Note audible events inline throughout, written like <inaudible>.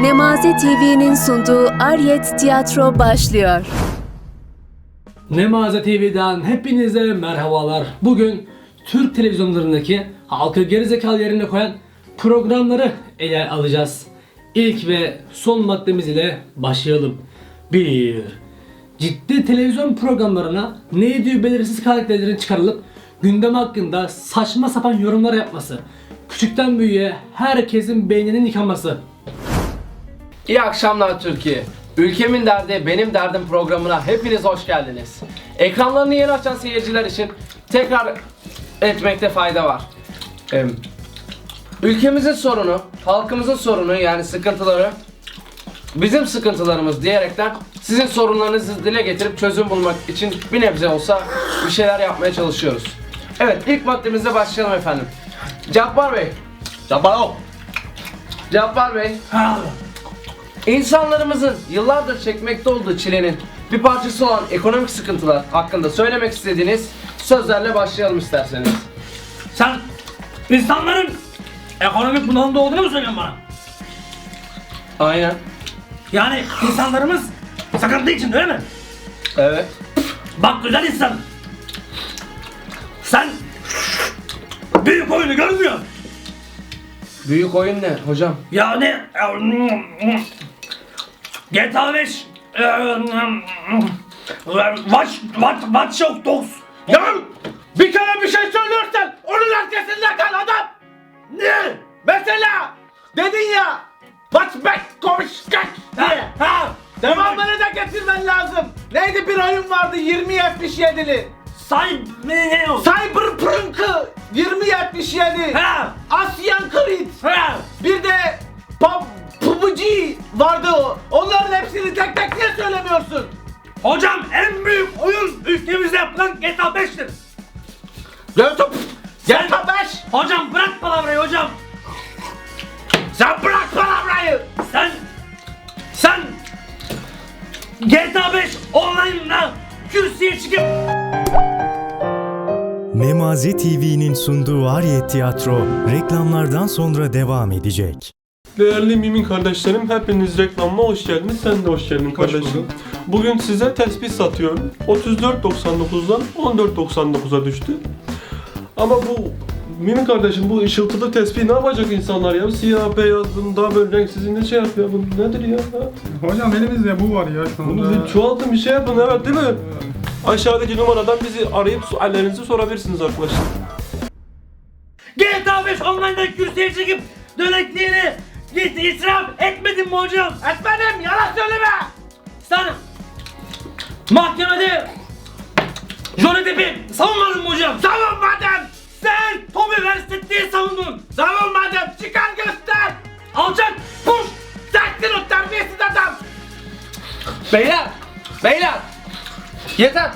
Nemaze TV'nin sunduğu Aryet Tiyatro başlıyor. Nemaze TV'den hepinize merhabalar. Bugün Türk televizyonlarındaki halkı gerizekalı yerine koyan programları ele alacağız. İlk ve son maddemiz ile başlayalım. 1. Ciddi televizyon programlarına ne ediyor belirsiz karakterlerin çıkarılıp gündem hakkında saçma sapan yorumlar yapması. Küçükten büyüğe herkesin beyninin yıkanması. İyi akşamlar Türkiye. Ülkemin derdi benim derdim programına hepiniz hoş geldiniz. Ekranlarını yeni açan seyirciler için tekrar etmekte fayda var. Ee, ülkemizin sorunu, halkımızın sorunu yani sıkıntıları bizim sıkıntılarımız diyerekten sizin sorunlarınızı dile getirip çözüm bulmak için bir nebze olsa bir şeyler yapmaya çalışıyoruz. Evet ilk maddemize başlayalım efendim. Cabbar Bey. Cabbar Cabbar Bey. İnsanlarımızın yıllardır çekmekte olduğu çilenin bir parçası olan ekonomik sıkıntılar hakkında söylemek istediğiniz sözlerle başlayalım isterseniz. Sen insanların ekonomik bunalımda olduğunu mu söylüyorsun bana? Aynen. Yani insanlarımız sıkıntı içinde öyle mi? Evet. Bak güzel insan. Sen büyük oyunu görmüyor. Büyük oyun ne hocam? Yani GTA 5 Watch Watch Watch Dogs Ya bir kere bir şey söylüyorsan onun arkasında kal adam. Ne? Mesela dedin ya What's back konuşacak diye. Ha? Devamını da getirmen lazım. Neydi bir oyun vardı 2077'li. Say ne ne o? Cyberpunk'ı 2077. Ha? Asyan Creed. Ha? Bir de Pub PUBG vardı o. bırak palavrayı hocam. Sen bırak palavrayı. Sen sen GTA 5 online'la kürsüye çıkıp Nemazi TV'nin sunduğu Ariyet Tiyatro reklamlardan sonra devam edecek. Değerli Mimin kardeşlerim hepiniz reklamıma hoş geldiniz. Sen de hoş geldin kardeşim. Bugün size tespih satıyorum. 34.99'dan 14.99'a düştü. Ama bu Mimin kardeşim bu ışıltılı tespih ne yapacak insanlar ya? Siyah, beyaz, bunu daha böyle renksiz ne şey yapıyor? Bu nedir ya? Hocam elimizde bu var ya şu anda. Bunu bir çoğaltın bir şey yapın evet değil mi? Aşağıdaki numaradan bizi arayıp suallerinizi sorabilirsiniz arkadaşlar. GTA 5 online'da kürsüye çıkıp dönekliğini git israf etmedin mi hocam? Etmedim yalan söyleme. Sen mahkemede Johnny Depp'i savunmadın mı hocam? Savunmadım. Sen Toby Versetti'yi savundun. Savunmadım. Çıkar göster. Alçak puş. Sakin ol terbiyesiz adam. Beyler. Beyler. Yeter.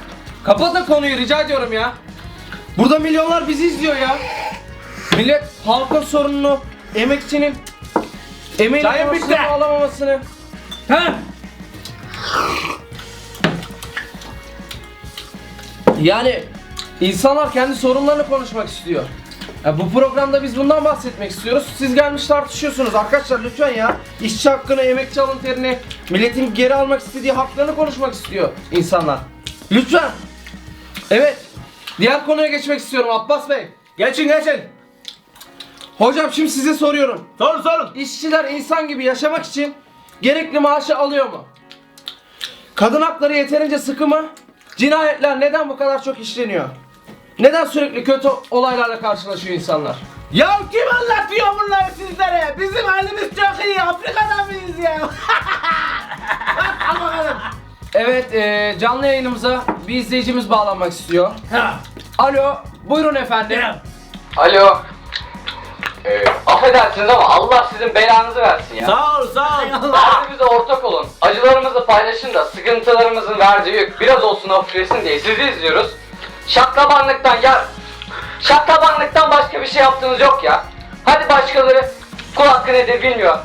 Kapatın konuyu rica ediyorum ya. Burada milyonlar bizi izliyor ya. Millet halkın sorununu, emekçinin emeğini karşılığını alamamasını. Ha? Yani insanlar kendi sorunlarını konuşmak istiyor. Ya bu programda biz bundan bahsetmek istiyoruz. Siz gelmiş tartışıyorsunuz arkadaşlar lütfen ya. İşçi hakkını, emekçi alın terini, milletin geri almak istediği haklarını konuşmak istiyor insanlar. Lütfen. Evet. Diğer konuya geçmek istiyorum Abbas Bey. Geçin geçin. Hocam şimdi size soruyorum. Sorun sorun. İşçiler insan gibi yaşamak için gerekli maaşı alıyor mu? Kadın hakları yeterince sıkı mı? Cinayetler neden bu kadar çok işleniyor? Neden sürekli kötü olaylarla karşılaşıyor insanlar? Ya kim anlatıyor bunları sizlere? Bizim halimiz çok iyi. Afrika'da mıyız ya? <laughs> Al bakalım. Evet, e, canlı yayınımıza bir izleyicimiz bağlanmak istiyor. Ha? Alo, buyurun efendim. Ya. Alo. Ee, affedersiniz ama Allah sizin belanızı versin ya. Sağ ol, sağ ol. Derdimize ortak olun. Acılarımızı paylaşın da sıkıntılarımızın verdiği yük biraz olsun hafiflesin diye sizi izliyoruz. Şaklabanlıktan ya... Şaklabanlıktan başka bir şey yaptığınız yok ya. Hadi başkaları kul hakkı nedir bilmiyor.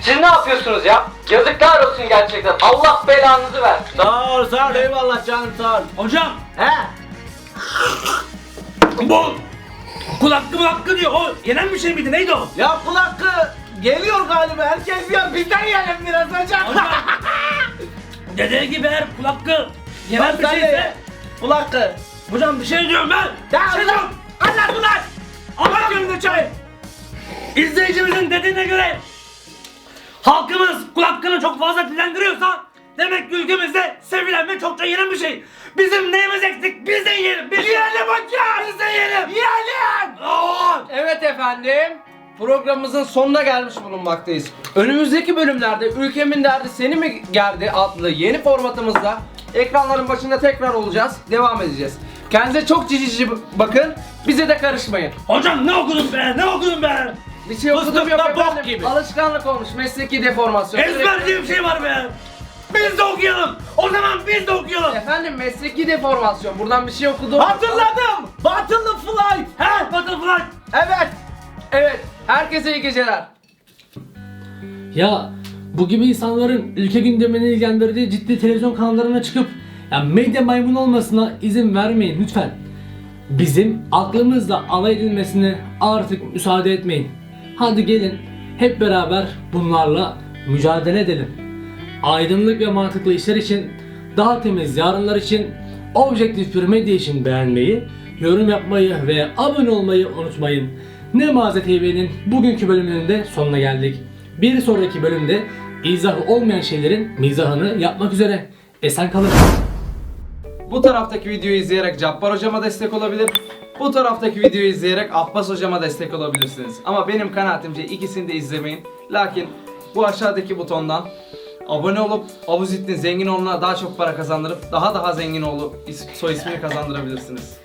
Siz ne yapıyorsunuz ya? Yazıklar olsun gerçekten. Allah belanızı versin. Sağ ol, sağ ol. Eyvallah canım, sağ ol. Hocam He? bu kul hakkı mı hakkı diyor. O yenen bir şey miydi? Neydi o? Ya kul hakkı geliyor galiba. Herkes yiyor. Bizden yiyelim biraz hocam. <laughs> Dediği gibi eğer kulaklı yenen Bak bir şeyse ye. Kulaklı. Hocam bir şey diyorum ben. Ya şey diyorum. Anlat ulan. Anlat önünde çay. İzleyicimizin dediğine göre halkımız kulaklığını çok fazla dilendiriyorsa demek ki ülkemizde sevilen ve çokça yenen bir şey. Bizim neyimiz eksik? Biz de yiyelim. Biz yiyelim hocam. Biz de yiyelim. Yiyelim. Oo. Evet efendim. Programımızın sonuna gelmiş bulunmaktayız. Önümüzdeki bölümlerde Ülkemin Derdi Seni mi Gerdi adlı yeni formatımızda ekranların başında tekrar olacağız. Devam edeceğiz. Kendinize çok cici bakın. Bize de karışmayın. Hocam ne okudun be? Ne okudun be? Bir şey okudum yok Fıstıkla bok efendim. gibi. Alışkanlık olmuş. Mesleki deformasyon. Ezber diye bir şey var be. Biz de okuyalım. O zaman biz de okuyalım. Efendim mesleki deformasyon. Buradan bir şey okudum. Hatırladım. Butterfly. He Butterfly. Evet. Evet. Herkese iyi geceler. Ya bu gibi insanların ülke gündemini ilgilendirdiği ciddi televizyon kanallarına çıkıp ya medya maymunu olmasına izin vermeyin lütfen. Bizim aklımızla alay edilmesine artık müsaade etmeyin. Hadi gelin hep beraber bunlarla mücadele edelim. Aydınlık ve mantıklı işler için, daha temiz yarınlar için, objektif bir medya için beğenmeyi, yorum yapmayı ve abone olmayı unutmayın. Ne Maze TV'nin bugünkü bölümünün de sonuna geldik. Bir sonraki bölümde izahı olmayan şeylerin mizahını yapmak üzere. Esen kalın. Bu taraftaki videoyu izleyerek Cabbar hocama destek olabilir. Bu taraftaki videoyu izleyerek Abbas hocama destek olabilirsiniz. Ama benim kanaatimce ikisini de izlemeyin. Lakin bu aşağıdaki butondan abone olup Abuzittin zengin olana daha çok para kazandırıp daha daha zengin is- soy ismini kazandırabilirsiniz.